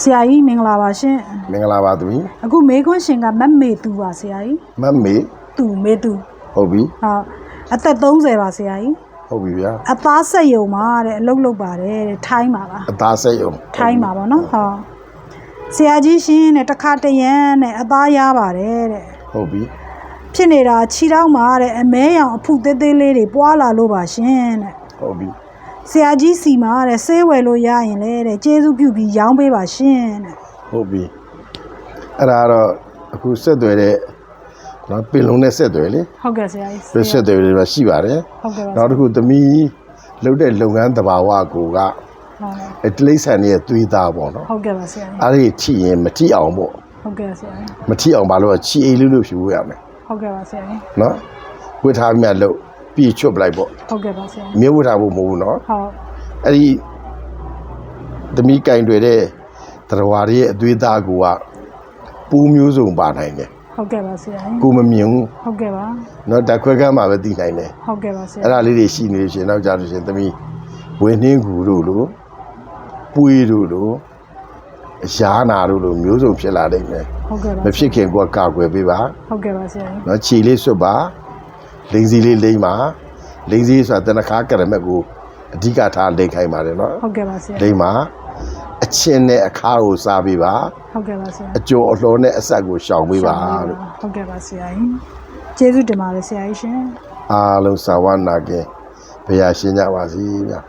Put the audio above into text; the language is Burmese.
ဆရာကြီးမင်္ဂလာပါရှင်မင်္ဂလာပါသမီးအခုမေခွန်းရှင်ကမတ်မေသူပါဆရာကြီးမတ်မေသူမေသူဟုတ်ပြီဟာအသက်30ပါဆရာကြီးဟုတ်ပြီဗျာအသားဆက်ယုံပါတဲ့အလုပ်လုပ်ပါတယ်တဲ့ထိုင်းပါပါအသားစိတ်အောင်ထိုင်းပါပါနော်ဟောဆရာကြီးရှင်တဲ့တစ်ခါတရံနဲ့အသားရပါတယ်တဲ့ဟုတ်ပြီဖြစ်နေတာခြိထောက်မှာတဲ့အမဲရောင်အဖုသေးသေးလေးတွေပွာလာလို့ပါရှင်တဲ့ဟုတ်ပြီ ဆရာကြီးစီမှာတဲ့ဆေးဝယ်လို့ရရင်လေတဲ့ကျေးဇူးပြုပြီးရောင်းပေးပါရှင်တဲ့ဟုတ်ပြီအဲ့ဒါကတော့အခုဆက်သွယ်တဲ့နော်ပင်လုံးနဲ့ဆက်သွယ်လေဟုတ်ကဲ့ဆရာကြီးပြဆက်သွယ်တွေမှာရှိပါတယ်ဟုတ်ကဲ့ပါနောက်တစ်ခုသမီးလုပ်တဲ့လုပ်ငန်းတဘာဝကိုကဟုတ်အတလိษံရဲ့သွေးသားပေါ့နော်ဟုတ်ကဲ့ပါဆရာကြီးအဲ့ဒီထိရင်မထိအောင်ပေါ့ဟုတ်ကဲ့ဆရာကြီးမထိအောင်ဘာလို့လဲချီအိတ်လေးလို့ဖြူရမယ်ဟုတ်ကဲ့ပါဆရာကြီးနော်ဝတ်ထားမြတ်လို့ ပြီးချွတ်ပလိုက်ပေါ့ ဟုတ်ကဲ့ပါဆရာကြီး မြေဝတ်ထားဖို့မဟုတ်ဘူးနော် ဟုတ် အဲ့ဒီသမီးကင်တွေတဲ့တရားတွေရဲ့အသွေးသားကိုကပူးမျိုးစုံပါနိုင်တယ် ဟုတ်ကဲ့ပါဆရာကြီး ကိုမမြင်ဘူး ဟုတ်ကဲ့ပါ เนาะဓာတ်ခွဲကမ်းမှာပဲသိနိုင်တယ် ဟုတ်ကဲ့ပါဆရာ အဲ့ဒါလေးတွေရှိနေလို့ရှရင်နောက်ကြလို့ရှရင်သမီးဝင်းနှင်းကူတို့လိုပွေးတို့လိုအရာနာတို့လိုမျိုးစုံဖြစ်လာနိုင်တယ် ဟုတ်ကဲ့ပါ မဖြစ်ခင်ကိုကကာကွယ်ပေးပါ ဟုတ်ကဲ့ပါဆရာကြီး เนาะခြေလေးစွတ်ပါ လိန်စီလေးလိမ့်ပါလိန်စီဆိုတာတနခါကရမက်ကိုအဓိကထားလိမ့်ခိုင်းပါတယ်နော်ဟုတ်ကဲ့ပါဆရာလိမ့်ပါအချင်းနဲ့အခါကိုစားပေးပါဟုတ်ကဲ့ပါဆရာအကျော်အလှော်နဲ့အဆက်ကိုရှောင်ပေးပါလို့ဟုတ်ကဲ့ပါဆရာကြီးကျေးဇူးတင်ပါတယ်ဆရာကြီးရှင်အားလုံးသာဝနာကဲဘုရားရှင်ကြပါစီဗျာ